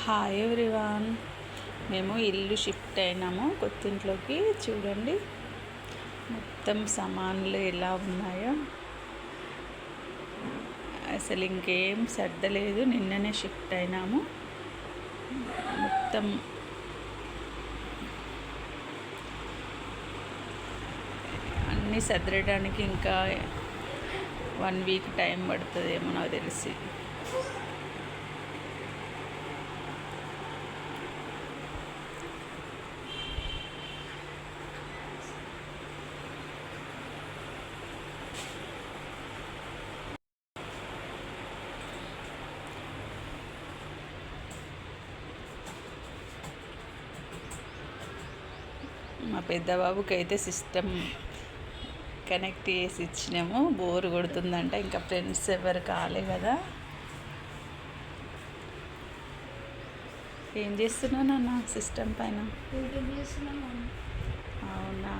Hi everyone మేము ఇల్లు shift అయినాము. కొత్తింట్లోకి చూడండి. మొత్తం సామాన్లు ఎలా ఉన్నాయో. అసలు ఇంకేం సర్దలేదు నిన్ననే షిఫ్ట్ అయినాము. మొత్తం అన్నీ సర్దడానికి ఇంకా వన్ వీక్ టైం పడుతుందేమో నాకు తెలిసి. మా పెద్ద బాబుకి అయితే సిస్టమ్ కనెక్ట్ చేసి ఇచ్చినాము. బోర్ కొడుతుందంట. ఇంకా ఫ్రెండ్స్ ఎవరు కాలే కదా. ఏం చేస్తున్నావు నాన్న సిస్టమ్ పైన? అవునా?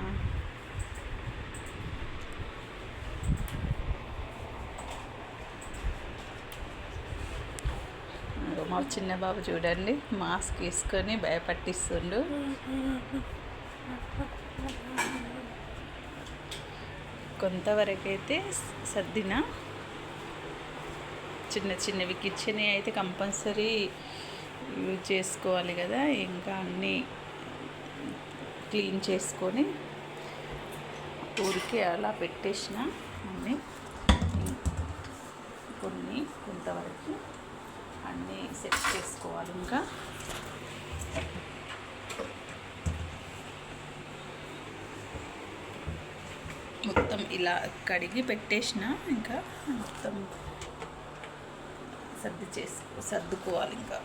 మా చిన్న బాబు చూడండి. మాస్క్ వేసుకొని భయపట్టిస్తుండు. కొంతవరకైతే సర్దిన. చిన్న చిన్నవి కిచెన్ అయితే కంపల్సరీ యూజ్ చేసుకోవాలి కదా. ఇంకా అన్నీ క్లీన్ చేసుకొని ఊరికి అలా పెట్టేసిన అన్నీ. కొన్ని కొంతవరకు అన్నీ సెట్ చేసుకోవాలి ఇంకా. మొత్తం ఇలా కడిగి పెట్టేసిన ఇంకా మొత్తం సర్ది చేసుకో సర్దుకోవాలి ఇంకా.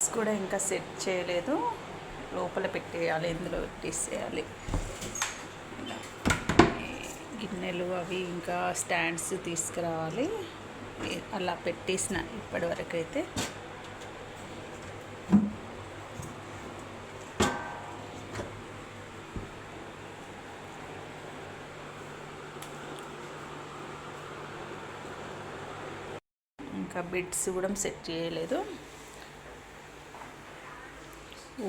కూడా ఇంకా సెట్ చేయలేదు. లోపల పెట్టేయాలి ఇందులో పెట్టేసేయాలి. గిన్నెలు అవి ఇంకా స్టాండ్స్ తీసుకురావాలి. అలా పెట్టేసిన ఇప్పటివరకైతే అయితే ఇంకా బెడ్స్ కూడా సెట్ చేయలేదు.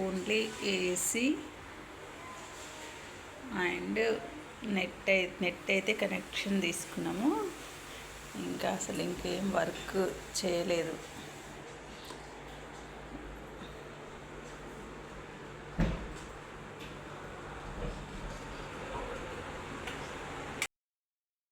Only AC and net net అయితే కనెక్షన్ తీసుకున్నాము. ఇంకా అసలు ఇంకేం వర్క్ చేయలేదు.